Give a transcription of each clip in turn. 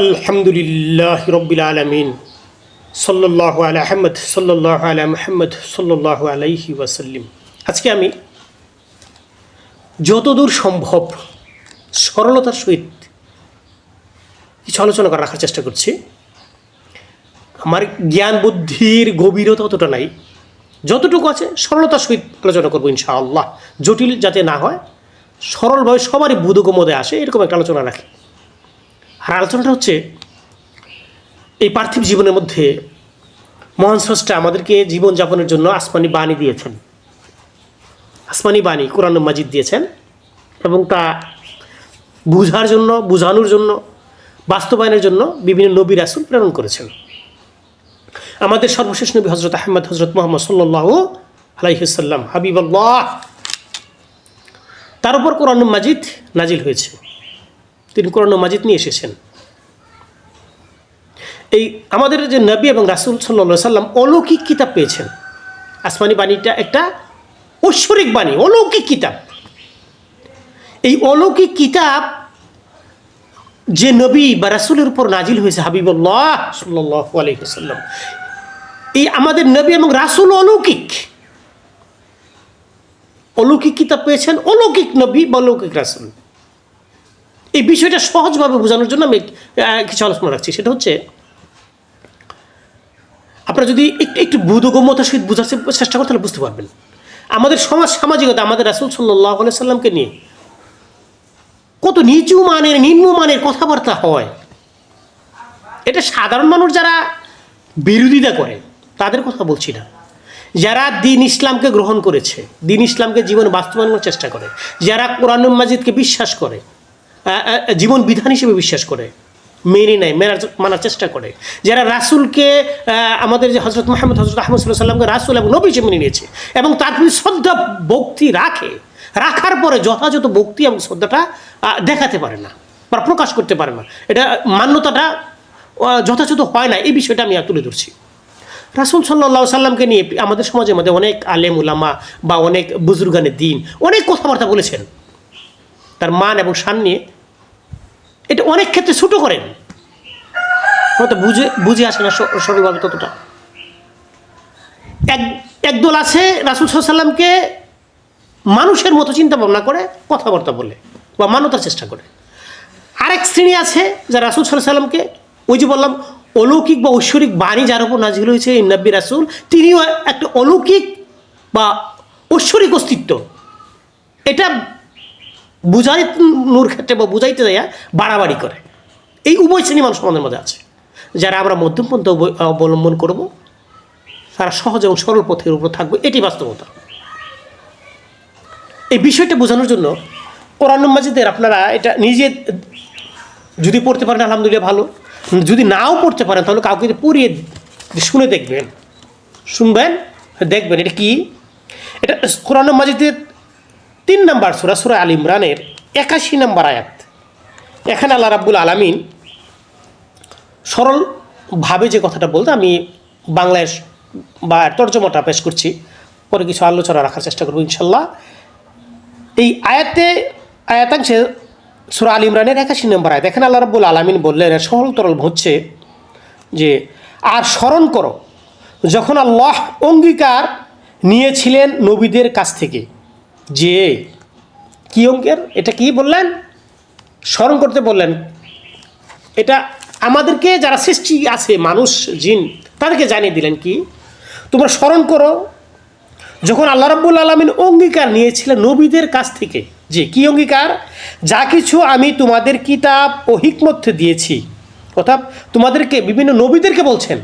আলহামদুলিল্লাহ রব্বিল আলমিন। সাল্লাহ আলা আহমদ সাল্লাহ আলা মোহাম্মদ সাল্লাহ আলাইহি ওয়াসাল্লিম। আজকে আমি যতদূর সম্ভব সরলতার সহিত কিছু আলোচনা করে রাখার চেষ্টা করছি। আমার জ্ঞান বুদ্ধির গভীরতা অতটা নাই। যতটুকু আছে সরলতার সহিত আলোচনা করব ইনশাআল্লাহ। জটিল যাতে না হয় সরলভাবে সবারই বুধগমদে আসে, এরকম একটা আলোচনা রাখি। আর আলোচনাটা হচ্ছে এই পার্থিব জীবনের মধ্যে মহান স্রষ্টা আমাদেরকে জীবনযাপনের জন্য আসমানি বাণী দিয়েছেন। আসমানি বাণী কোরআন মাজিদ দিয়েছেন এবং তা বুঝার জন্য, বুঝানোর জন্য, বাস্তবায়নের জন্য বিভিন্ন নবী রাসুল প্রেরণ করেছেন। আমাদের সর্বশেষ নবী হজরত আহমদ হজরত মোহাম্মদ সাল্লাহ আলাইসাল্লাম হাবিবাল্লাহ, তার উপর কোরআন মাজিদ নাজিল হয়েছে। তিনি কোরআন মাজিদ নিয়ে এসেছেন। এই আমাদের যে নবী এবং রাসুল সাল্লা সাল্লাম অলৌকিক কিতাব পেয়েছেন। আসমানি বাণীটা একটা ঐশ্বরিক বাণী, অলৌকিক কিতাব। এই অলৌকিক কিতাব যে নবী বা রাসুলের উপর নাজিল হয়েছে হাবিবুল্লাহ সাল্লাহ এই আমাদের নবী এবং রাসুল অলৌকিক। অলৌকিক কিতাব পেয়েছেন অলৌকিক নবী বা অলৌকিক রাসুল। এই বিষয়টা সহজভাবে বোঝানোর জন্য আমি কিছু আলোচনা রাখছি। সেটা হচ্ছে, আপনারা যদি একটু একটু বোধগম্যতার সহিত বোঝার চেষ্টা করেন, তাহলে বুঝতে পারবেন। আমাদের সমাজ, সামাজিকতা, আমাদের রাসুল সাল্লাহ সাল্লামকে নিয়ে কত নিচু মানের, নিম্ন মানের কথাবার্তা হয়। এটা সাধারণ মানুষ যারা বিরোধিতা করে, তাদের কথা বলছি না। যারা দিন ইসলামকে গ্রহণ করেছে, দিন ইসলামকে জীবনে বাস্তবায়নের চেষ্টা করে, যারা কোরআন মাজিদকে বিশ্বাস করে জীবন বিধান হিসেবে বিশ্বাস করে। মেনে নেয়, মেনার মানার চেষ্টা করে। যারা রাসুলকে আমাদের যে হজরত মোহাম্মদ হজরত আহমদুল্লাহ সাল্লামকে রাসুল এবং নবী হিসেবে মেনে নিয়েছে এবং তার প্রতি শ্রদ্ধা, ভক্তি রাখে, রাখার পরে যথাযথ ভক্তি এবং শ্রদ্ধাটা দেখাতে পারে না বা প্রকাশ করতে পারে না। এটা মান্যতাটা যথাযথ হয় না। এই বিষয়টা আমি তুলে ধরছি। রাসুল সাল্লাহ সাল্লামকে নিয়ে আমাদের সমাজের মধ্যে অনেক আলেম, উলামা বা অনেক বুজুর্গানের দিন, অনেক কথাবার্তা বলেছেন। তার মান এবং শান নিয়ে এটা অনেক ক্ষেত্রে ছোটো করেন। হয়তো বুঝে বুঝে আসে না স- সরলভাবে ততটা। এক, একদল আছে, রাসুল সাল্লামকে মানুষের মতো চিন্তা ভাবনা করে, কথাবার্তা বলে বা মানতার চেষ্টা করে। আরেক শ্রেণি আছে যা রাসুল সাল্লামকে ওই যে বললাম, অলৌকিক বা ঐশ্বরিক বাণী যার উপর নাজিল হয়েছে এই নব্বী রাসুল, তিনিও একটা অলৌকিক বা ঐশ্বরিক অস্তিত্ব। এটা বুঝানোর ক্ষেত্রে বা বুঝাইতে যাইয়া বাড়াবাড়ি করে। এই উভয় শ্রেণি মানুষ আমাদের মধ্যে আছে। যারা আমরা মধ্যমপন্থ অব- অবলম্বন করব, তারা সহজ এবং সরল পথের উপর থাকবে, এটি বাস্তবতা। এই বিষয়টা বোঝানোর জন্য কোরআন মাজিদের আপনারা এটা নিজে যদি পড়তে পারেন, আলহামদুলিল্লাহ ভালো। যদি নাও পড়তে পারেন, তাহলে কাউকে পড়িয়ে শুনে দেখবেন। শুনবেন, দেখবেন, এটা কি? এটা কোরআন মাজিদের তিন নম্বর সুরা সুরা আল ইমরানের একাশি নম্বর আয়াত। এখানে আল্লাহ রাব্বুল আলামিন সরলভাবে যে কথাটা বলতে আমি বাংলায় বা তর্জমাটা পেশ করছি, পরে কিছু আলোচনা রাখার চেষ্টা করব ইনশাল্লাহ এই আয়াতে, আয়াতাংশে সুরা আল ইমরানের একাশি নম্বর আয়াত। এখানে আল্লাহ রাব্বুল আলামিন বললেন সরল তরল হচ্ছে যে, আর স্মরণ করো, যখন আল্লাহ অঙ্গীকার নিয়েছিলেন নবীদের কাছ থেকে যে কি অঙ্কের? এটা কি বললেন? স্মরণ করতে বললেন। এটা আমাদেরকে যারা সৃষ্টি আছে, মানুষ, জিন, তাদেরকে জানিয়ে দিলেন কি? তোমরা স্মরণ করো, যখন আল্লাহ রাব্বুল আলমিন অঙ্গীকার নিয়েছিলেন নবীদের কাছ থেকে, যে কি অঙ্গীকার? যা কিছু আমি তোমাদের কিতাব ও হিকমত দিয়েছি, অর্থাৎ তোমাদেরকে বিভিন্ন নবীদেরকে বলছেন,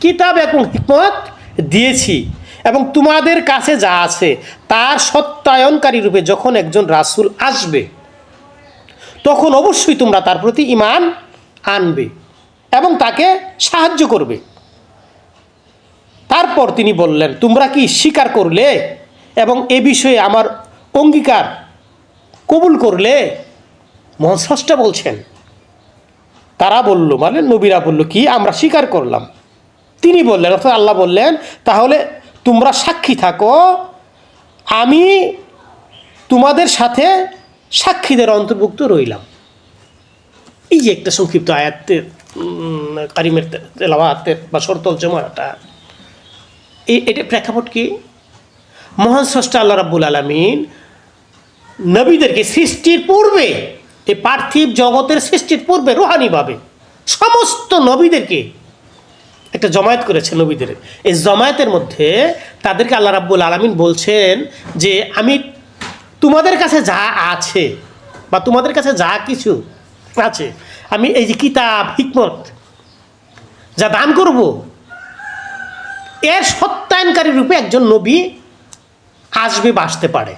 কিতাব এবং হিকমত দিয়েছি। এবং তোমাদের কাছে যা আছে তার সত্যায়নকারী রূপে যখন একজন রাসূল আসবে, তখন অবশ্যই তোমরা তার প্রতি ইমান আনবে এবং তাকে সাহায্য করবে। তারপর তিনি বললেন, তোমরা কি স্বীকার করলে এবং এ বিষয়ে আমার অঙ্গীকার কবুল করলে? মহান বলছেন। তারা বলল মানে নবীরা বলল কি? আমরা স্বীকার করলাম। তিনি বললেন, অর্থাৎ আল্লাহ বললেন, তাহলে তোমরা সাক্ষী থাকো, আমি তোমাদের সাথে সাক্ষীদের অন্তর্ভুক্ত রইলাম। এই যে একটা সংক্ষিপ্ত আয়াতের কারিমের তে- তেলাওয়াতের বা সরতল জমাটা এই এটা প্রেক্ষাপট কি? মহান স্রষ্টা আল্লাহ রাব্বুল আলমিন নবীদেরকে সৃষ্টির পূর্বে এই পার্থিব জগতের সৃষ্টির পূর্বে রুহানিভাবে সমস্ত নবীদেরকে একটা জমায়েত করেছে নবীদের। এই জমায়েতের মধ্যে তাদেরকে আল্লাহ রাব্বুল আলমিন বলছেন যে, আমি তোমাদের কাছে যা আছে বা তোমাদের কাছে যা কিছু আছে, আমি এই যে কিতাব, হিকমত যা দান করব, এর সত্যায়নকারী রূপে একজন নবী আসবে বা আসতে পারে।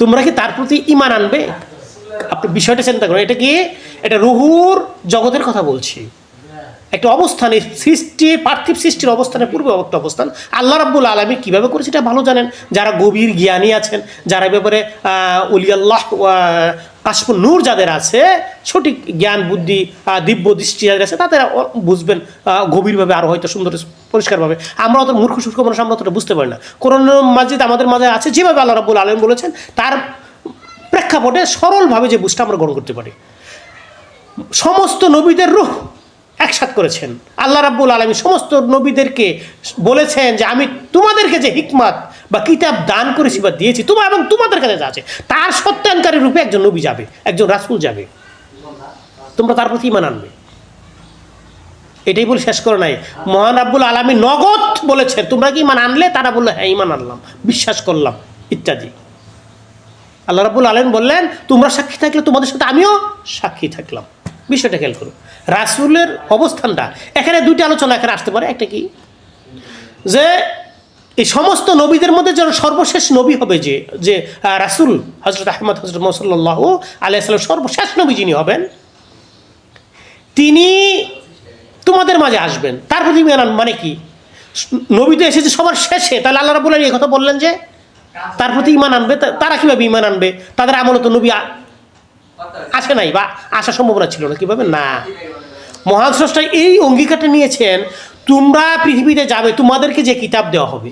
তোমরা কি তার প্রতি ইমান আনবে? আপনি বিষয়টা চিন্তা করুন। এটা কি এটা রুহুর জগতের কথা বলছি। একটা অবস্থানে সৃষ্টি, পার্থিব সৃষ্টির অবস্থানে পূর্বে একটা অবস্থান। আল্লাহ রাব্বুল আলমী কীভাবে করেছে এটা ভালো জানেন? যারা গভীর জ্ঞানী আছেন, যারা ব্যাপারে উলি আল্লাহ কাশপুর নূর যাদের আছে, সঠিক জ্ঞান, বুদ্ধি দিব্য দৃষ্টি যাদের আছে, তাদের বুঝবেন গভীরভাবে আরও হয়তো সুন্দর, পরিষ্কারভাবে। আমরা অত মূর্খ, সূক্ষ্ম মানুষ, আমরা অতটা বুঝতে পারি না। কোরআন মাজিদ আমাদের মাঝে আছে, যেভাবে আল্লাহ রাব্বুল আলম বলেছেন, তার প্রেক্ষাপটে সরলভাবে যে বুঝটা আমরা গ্রহণ করতে পারি। সমস্ত নবীদের রূহ একসাথ করেছেন। আল্লাহ রাব্বুল আলমী সমস্ত নবীদেরকে বলেছেন যে, আমি তোমাদেরকে যে হিকমাত বা কিতাব দান করেছি বা দিয়েছি তোমার এবং তোমাদের কাছে যা আছে, তার সত্যায়নকারী রূপে একজন নবী যাবে, একজন রাসূল যাবে। তোমরা তার প্রতি ইমান আনবে। এটাই বলে শেষ করে নাই। মহান রাব্বুল আলমী নগদ বলেছেন, তোমরা কি ইমান আনলে? তারা বলল হ্যাঁ ইমান আনলাম, বিশ্বাস করলাম, ইত্যাদি। আল্লাহ রাবুল আলম বললেন, তোমরা সাক্ষী থাকলে তোমাদের সাথে আমিও সাক্ষী থাকলাম। বিষয়টা খেয়াল করুন রাসুলের অবস্থানটা, এখানে দুইটা আলোচনা এখানে আসতে পারে, একটা কি? যে এই সমস্ত নবীদের মধ্যে যেন সর্বশেষ নবী হবে যে যে রাসূল হজরত আহমদ হজরত মোসল্লাহ আলাইসাল্লাম সর্বশেষ নবী যিনি হবেন, তিনি তোমাদের মাঝে আসবেন। তার প্রতি ইমান আন- মানে কি? নবী তো এসেছে সবার শেষে, তাহলে আল্লাহ রাবুল এই কথা বললেন যে, তার প্রতি ইমান আনবে তারা কীভাবে ইমান আনবে? তাদের আমলে তো নবী আসে নাই, বা আসার সম্ভাবনা ছিল না, কীভাবে? না। মহান স্রষ্টা এই অঙ্গীকারটা নিয়েছেন, তোমরা পৃথিবীতে যাবে, তোমাদেরকে যে কিতাব দেওয়া হবে।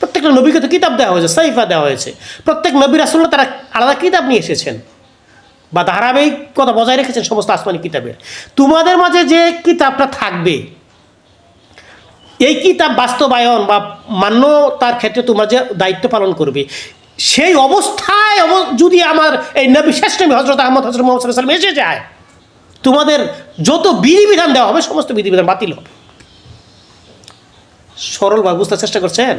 প্রত্যেকটা নবীকে তো কিতাব দেওয়া হয়েছে, সাইফা দেওয়া হয়েছে। প্রত্যেক নবীর আসলে তারা আলাদা কিতাব নিয়ে এসেছেন। বা ধারাবাহিকতা বজায় রেখেছেন সমস্ত আসমানি কিতাবের। তোমাদের মাঝে যে কিতাবটা থাকবে, এই কিতাব বাস্তবায়ন বা মান্যতার ক্ষেত্রে তোমরা যে দায়িত্ব পালন করবে সেই অবস্থায় যদি আমার এই নবী, শেষ নবী হজরত আহমদ হজরত মোহাম্মদ ওয়াসাল্লাম এসে যায়, তোমাদের যত বিধিবিধান দেওয়া হবে, সমস্ত বিধিবিধান বাতিল হবে। সরলভাবে বুঝতে চেষ্টা করছেন?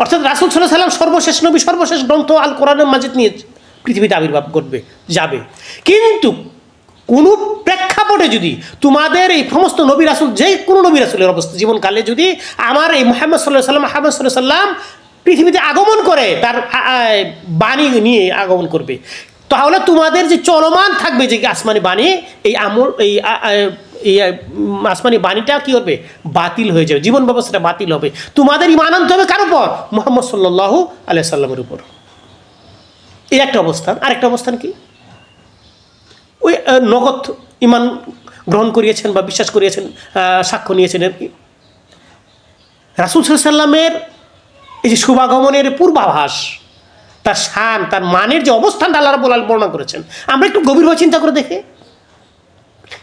অর্থাৎ রাসুল সাল্লাহ সাল্লাম সর্বশেষ নবী, সর্বশেষ গ্রন্থ আল কোরআনের মাজিদ নিয়ে পৃথিবীতে আবির্ভাব ঘটবে যাবে। কিন্তু কোনো প্রেক্ষাপটে যদি তোমাদের এই সমস্ত নবী রাসুল যে কোনো নবী রাসুলের অবস্থা, জীবনকালে যদি আমার এই মোহাম্মদ সাল্লাহ সাল্লাম আহমদ সাল্লাহ সাল্লাম পৃথিবীতে আগমন করে, তার বাণী নিয়ে আগমন করবে। তাহলে তোমাদের যে চলমান থাকবে, যে আসমানি বাণী, এই আমল, এই এই আসমানি বাণীটা কী হবে? বাতিল হয়ে যাবে, জীবন ব্যবস্থাটা বাতিল হবে। তোমাদের ইমান আনতে হবে কার উপর? মোহাম্মদ সাল্লাহ আলিয়া সাল্লামের উপর। এই একটা অবস্থান। আরেকটা অবস্থান কি? ওই নগদ ইমান গ্রহণ করিয়েছেন বা বিশ্বাস করিয়েছেন সাক্ষ্য নিয়েছেন এর রাসুল সাল্লামের এই যে শুভাগমনের পূর্বাভাস, তার শান তার মানের যে অবস্থানটা আল্লাহ রাবুল বর্ণনা করেছেন। আমরা একটু গভীরভাবে চিন্তা করে দেখে।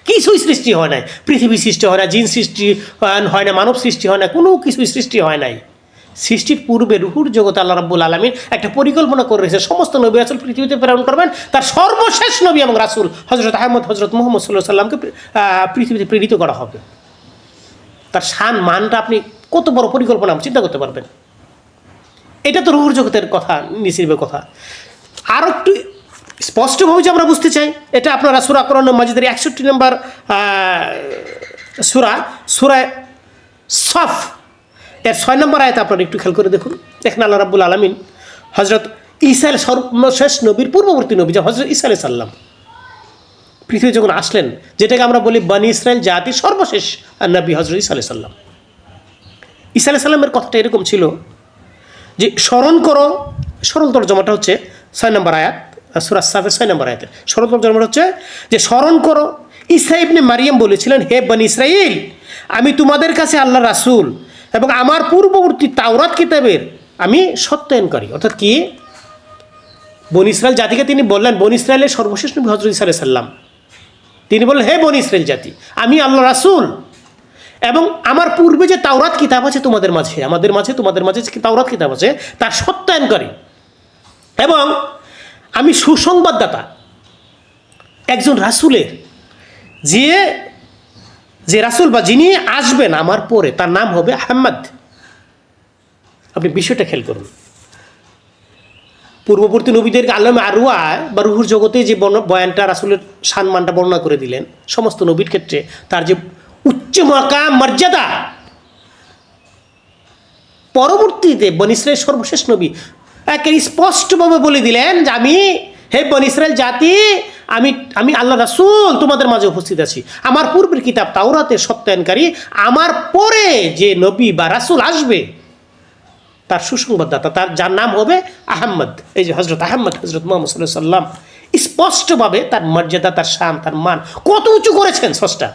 কিছুই সৃষ্টি হয় নাই। পৃথিবী সৃষ্টি হয় না, জিন সৃষ্টি হয় না, মানব সৃষ্টি হয় না, কোনো কিছুই সৃষ্টি হয় নাই। সৃষ্টির পূর্বে রুহুর জগৎ আল্লাহ রাব্বুল আলমিন একটা পরিকল্পনা করে রয়েছে সমস্ত নবী রাসুল পৃথিবীতে প্রেরণ করবেন। তার সর্বশেষ নবী এবং রাসুল হজরত আহমদ হজরত মোহাম্মদ সাল্লাহ সাল্লামকে পৃথিবীতে প্রেরিত করা হবে। তার শান মানটা আপনি কত বড় পরিকল্পনা চিন্তা করতে পারবেন। এটা তো রুহুর জগতের কথা, নিসিবের কথা। আর একটু স্পষ্টভাবে যে আমরা বুঝতে চাই, এটা আপনারা সুরা কোরআন মাজিদের একষট্টি নম্বর সুরা সুরায় সফ। এর ছয় নম্বর আয়তে আপনারা একটু খেয়াল করে দেখুন। দেখেন আল্লাহ রাব্বুল আলমিন হজরত ইসাইল সর্বশেষ নবীর পূর্ববর্তী নবী, যে হজরত ইসা সাল্লাম পৃথিবী যখন আসলেন, যেটাকে আমরা বলি বানি ইসরায়েল জাতির সর্বশেষ নবী হজরত ইসা আলাই সাল্লাম ইসা আলাই সাল্লামের কথাটা এরকম ছিল যে স্মরণ করো সরল তর্জমাটা হচ্ছে ছয় নম্বর আয়াত সুরাজ সাফের ছয় নম্বর আয়াতে। সরল তর্জমাটা হচ্ছে যে স্মরণ করো ইসা ইবনে মারিয়াম বলেছিলেন, হে বনি ইসরাইল আমি তোমাদের কাছে আল্লাহ রাসুল এবং আমার পূর্ববর্তী তাওরাত কিতাবের আমি সত্যায়নকারী অর্থাৎ কি? বন ইসরায়েল জাতিকে তিনি বললেন, বন ইসরায়েলের সর্বশেষ নবী হজরত ইসা সাল্লাম তিনি বললেন, হে বন ইসরায়েল জাতি, আমি আল্লাহ রাসূল। এবং আমার পূর্বে যে তাওরাত কিতাব আছে তোমাদের মাঝে, আমাদের মাঝে, তোমাদের মাঝে যে তাওরাত কিতাব আছে তার সত্যায়নকারী। এবং আমি সুসংবাদদাতা, একজন রাসূলের, যে যে রাসূল বা যিনি আসবেন আমার পরে, তার নাম হবে আহম্মদ। আপনি বিষয়টা খেয়াল করুন। পূর্ববর্তী নবীদেরকে আলম আরুয়া বা রুহুর জগতে যে বয়ানটা রাসুলের সম্মানটা বর্ণনা করে দিলেন, সমস্ত নবীর ক্ষেত্রে তার যে উচ্চ মাকাম মর্যাদা। পরবর্তীতে বন সর্বশেষ নবী। একে স্পষ্টভাবে বলে দিলেন যে আমি, হে বন ইসরায়েল জাতি, আমি আমি আল্লাহ রাসূল তোমাদের মাঝে উপস্থিত আছি। আমার পূর্বের কিতাব তাওরাতে সত্যায়নকারী, আমার পরে যে নবী বা রাসূল আসবে, তার সুসংবাদদাতা, তার, যার নাম হবে আহম্মদ। এই যে হজরত আহম্মদ হজরত মোহাম্মদ সাল্লাহ সাল্লাম স্পষ্টভাবে তার মর্যাদা, তার শান, তার মান কত উঁচু করেছেন সষ্টা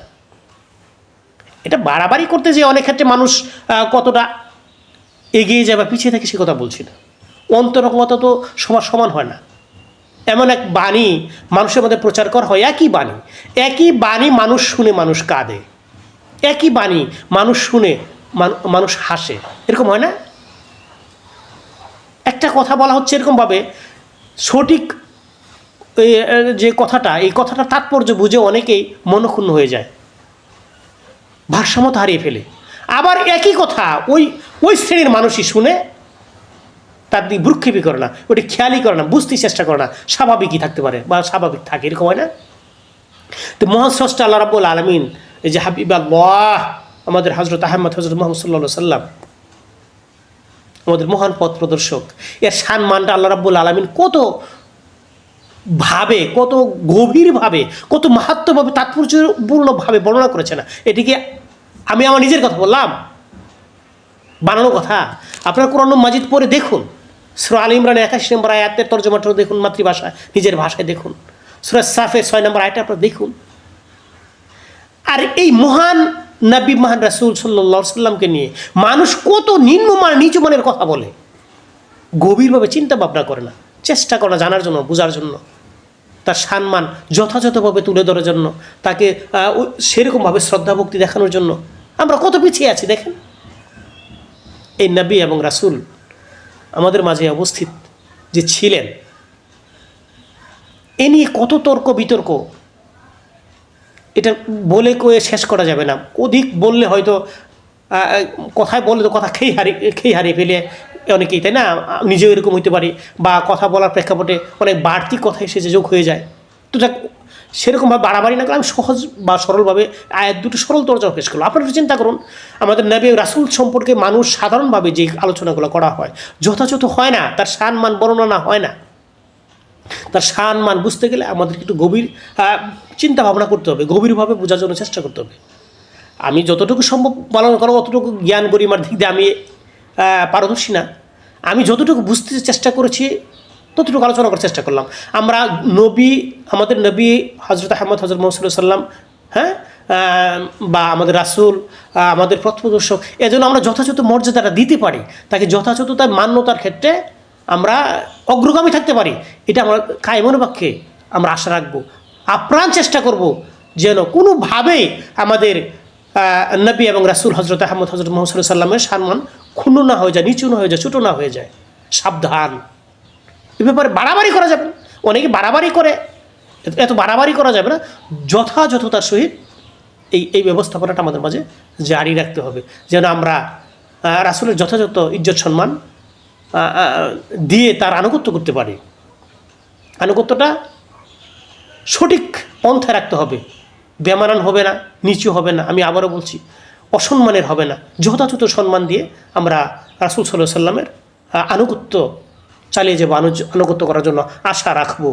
এটা বাড়াবাড়ি করতে যে অনেক ক্ষেত্রে মানুষ কতটা এগিয়ে যায় বা পিছিয়ে থাকে সে কথা বলছি না। অন্তরঙ্গতা তো সবার সমান হয় না। এমন এক বাণী মানুষের মধ্যে প্রচার করা হয়, একই বাণী। একই বাণী মানুষ শুনে মানুষ কাঁদে। একই বাণী মানুষ শুনে মানুষ হাসে। এরকম হয় না? একটা কথা বলা হচ্ছে এরকমভাবে, সঠিক যে কথাটা, এই কথাটা তাৎপর্য বুঝে অনেকেই মনক্ষুণ্ণ হয়ে যায়। ভারসাম্যতা হারিয়ে ফেলে। আবার একই কথা, ওই ওই শ্রেণির মানুষই শুনে তার দিকে ভ্রুক্ষেপই করে না, ওটি খেয়ালই করে না বুঝতে চেষ্টা করে না, স্বাভাবিকই থাকতে পারে বা স্বাভাবিক থাকে, এরকম হয় না? তো মহান স্রষ্টা আল্লাহ রাবুল আলমিন, এই যে হাবিব আল্লাহ আমাদের হজরত আহমদ হজরত মোহাম্মদ সাল্লা সাল্লাম আমাদের মহান পথ প্রদর্শক, এর সম্মানটা আল্লাহ রাব্বুল আলমিন কত ভাবে, কত গভীরভাবে, কত মাহাত্মভাবে তাৎপর্যপূর্ণভাবে বর্ণনা করেছে না। এটিকে আমি আমার নিজের কথা বললাম। বানানো কথা। আপনার কোরআন মাজিদ পরে দেখুন। সুরা আলী ইমরান একাশি নম্বর আয়াতের তর্জমাটা দেখুন মাতৃভাষায়, নিজের ভাষায় দেখুন। সুরা সাফে ছয় নম্বর আয়টা আপনার দেখুন। আর এই মহান নবী, মহান রাসুল সাল্লা সাল্লামকে নিয়ে মানুষ কত নিম্নমান নিচু মানের কথা বলে। গভীরভাবে চিন্তা ভাবনা করে না। চেষ্টা করে জানার জন্য, বোঝার জন্য। তার সম্মান যথাযথভাবে তুলে ধরার জন্য, তাকে সেরকমভাবে শ্রদ্ধা ভক্তি দেখানোর জন্য। আমরা কত পিছিয়ে আছি, দেখেন। এই নবী এবং রাসুল আমাদের মাঝে অবস্থিত যে ছিলেন, এ নিয়ে কত তর্ক বিতর্ক। এটা বলে কয়ে শেষ করা যাবে না। অধিক বললে হয়তো কথায় বললে তো কথা খেয়ে হারিয়ে খেয়ে হারিয়ে ফেলে অনেকেই, তাই না? নিজেও এরকম হইতে পারি বা কথা বলার প্রেক্ষাপটে অনেক বাড়তি কথা এসে যে যোগ হয়ে যায়। তো যাক সেরকমভাবে বাড়াবাড়ি না করে আমি সহজ বা সরলভাবে আয়াত দুটো সরল তর্জমা পেশ করলাম। আপনারা চিন্তা করুন, আমাদের নবী রাসুল সম্পর্কে মানুষ সাধারণভাবে যে আলোচনাগুলো করা হয়, যথাযথ হয় না, তার সান মান বর্ণনা হয় না। তার শান মান বুঝতে গেলে আমাদের একটু গভীর চিন্তা ভাবনা করতে হবে, গভীরভাবে বোঝার জন্য চেষ্টা করতে হবে। আমি যতটুকু সম্ভব পালন করো অতটুকু জ্ঞান গরিমার দিক দিয়ে আমি পারদর্শী না। আমি যতটুকু বুঝতে চেষ্টা করেছি, ততটুকু আলোচনা করার চেষ্টা করলাম। আমরা নবী, আমাদের নবী হজরত আহমদ হজরত মোহাম্মদ সাল্লাম হ্যাঁ? বা আমাদের রাসুল আমাদের পথপ্রদর্শক এজন্য আমরা যথাযথ মর্যাদাটা দিতে পারি। তাকে যথাযথ তার মান্যতার ক্ষেত্রে আমরা অগ্রগামী থাকতে পারি। এটা আমরা কায়মনোবাক্যে আমরা আশা রাখব। আপ্রাণ চেষ্টা করব যেন কোনোভাবেই আমাদের নবী এবং রাসুল হজরত আহমদ হজরত মোহাম্মদ সাল্লামের সম্মান ক্ষুণ্ণ না হয়ে যায়, নিচু না হয়ে যায়, ছোটো না হয়ে যায়, সাবধান। এ ব্যাপারে বাড়াবাড়ি করা যাবে অনেকে বাড়াবাড়ি করে, এত- বাড়াবাড়ি করা যাবে না। যথাযথতার সহিত এই এই ব্যবস্থাপনাটা আমাদের মাঝে জারি রাখতে হবে। যেন আমরা রাসুলের যথাযথ ইজ্জত সম্মান দিয়ে তার আনুগত্য করতে পারি। আনুগত্যটা সঠিক পন্থায় রাখতে হবে। বেমানান হবে না, নিচু হবে না, আমি আবারও বলছি, অসম্মানের হবে না। যথাযথ সম্মান দিয়ে আমরা রাসুল সাল্লাহ সাল্লামের আনুগত্য চালিয়ে যাব আনুগত্য করার জন্য আশা রাখব।